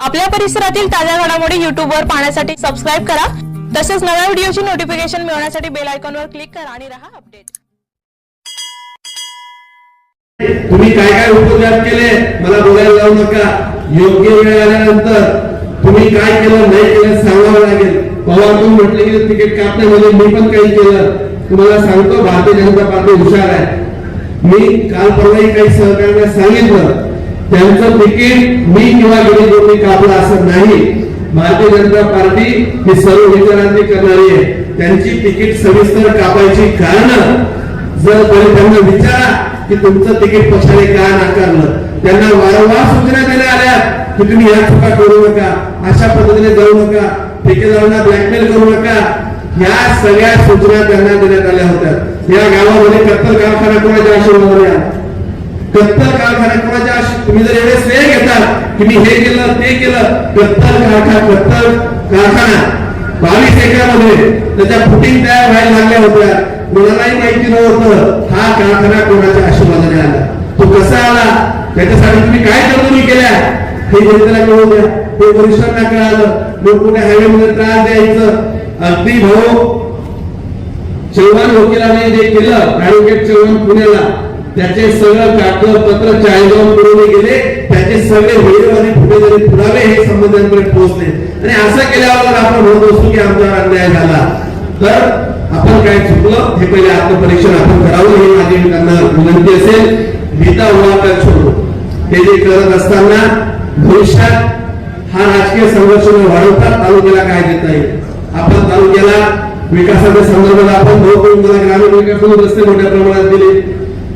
आपल्या परिसरातील ताज्या घडामोडी युट्यूब वर पाहण्यासाठी सबस्क्राईब करा. तसेच नव्या व्हिडिओची नोटिफिकेशन मिळवण्यासाठी बेल आयकॉनवर क्लिक करा आणि राहा अपडेट तुम्ही काय काय उपचार केले? मला बोलायला लावू नका. योग्य वेळ आल्यानंतर तुम्ही काय केलं नाही केलं सांगावं लागेल. पवार तुम्ही म्हटले की तिकीट कापण्यामध्ये मी पण काही केलं. तुम्हाला सांगतो भारतीय जनता पार्टी हुशार आहे. मी काल परवाही काही सहकार्यांना सांगितलं. त्यांचं तिकीट मी किंवा गणेश गोपी कापला असं नाही. भारतीय जनता पार्टी ही सर्व विचारांनी करणारी आहे. त्यांची तिकीट सविस्तर कापायची कारण जर कोणी त्यांना विचारा की तुमचं तिकीट पक्षाने का नाकारलं. त्यांना वारंवार सूचना देण्यात आल्या की तुम्ही या चुका करू नका. अशा पद्धतीने जाऊ नका. ठेकेदारांना ब्लॅकमेल करू नका. या सगळ्या सूचना त्यांना देण्यात आल्या होत्या. या गावामध्ये कत्तल कारखाना कोणाच्या आशीर्वादाने गत्तर कारखाना कोणाच्या तुम्ही जर एवढे श्रेय घेतात की मी हे केलं ते केलं गत्तर कारखाना गत्तर कारखाना बावीस एकरामध्ये त्याच्या फुटिंग तयार व्हायला लागल्या होत्या. कोणालाही माहिती नव्हतं हा कारखाना कोणाच्या आशीर्वादाने आला. तो कसा आला? त्याच्यासाठी तुम्ही काय तरतुदी केल्या? हे जनतेला कळू द्या. हे वरिष्ठांना कळालं कुठे हायवे मध्ये त्रास द्यायचं. अगदी भाऊ चव्हाण वकिलाने जे केलं ऍडव्होकेट चव्हाण पुण्याला त्याचे सगळं कागदपत्र चाळीसगाव पुरवले गेले. त्याचे सगळे व्हिडिओ आणि फुटेजरी पुरावे हे संबंधांकडे पोहोचले आणि असं केल्यावर आपण म्हणत असतो की आमच्यावर अन्याय झाला. तर आपण काय चुकलं? हे पहिले आत्मपरीक्षण आपण करावं हे माझी त्यांना विनंती असेल. भीता का छोडू हे जे करत असताना भविष्यात हा राजकीय संघर्ष वाढवतात तालुक्याला काय देता येईल? आपण तालुक्याला विकासाच्या संदर्भात आपण बहु मला ग्रामीण विकास रस्ते मोठ्या प्रमाणात दिले.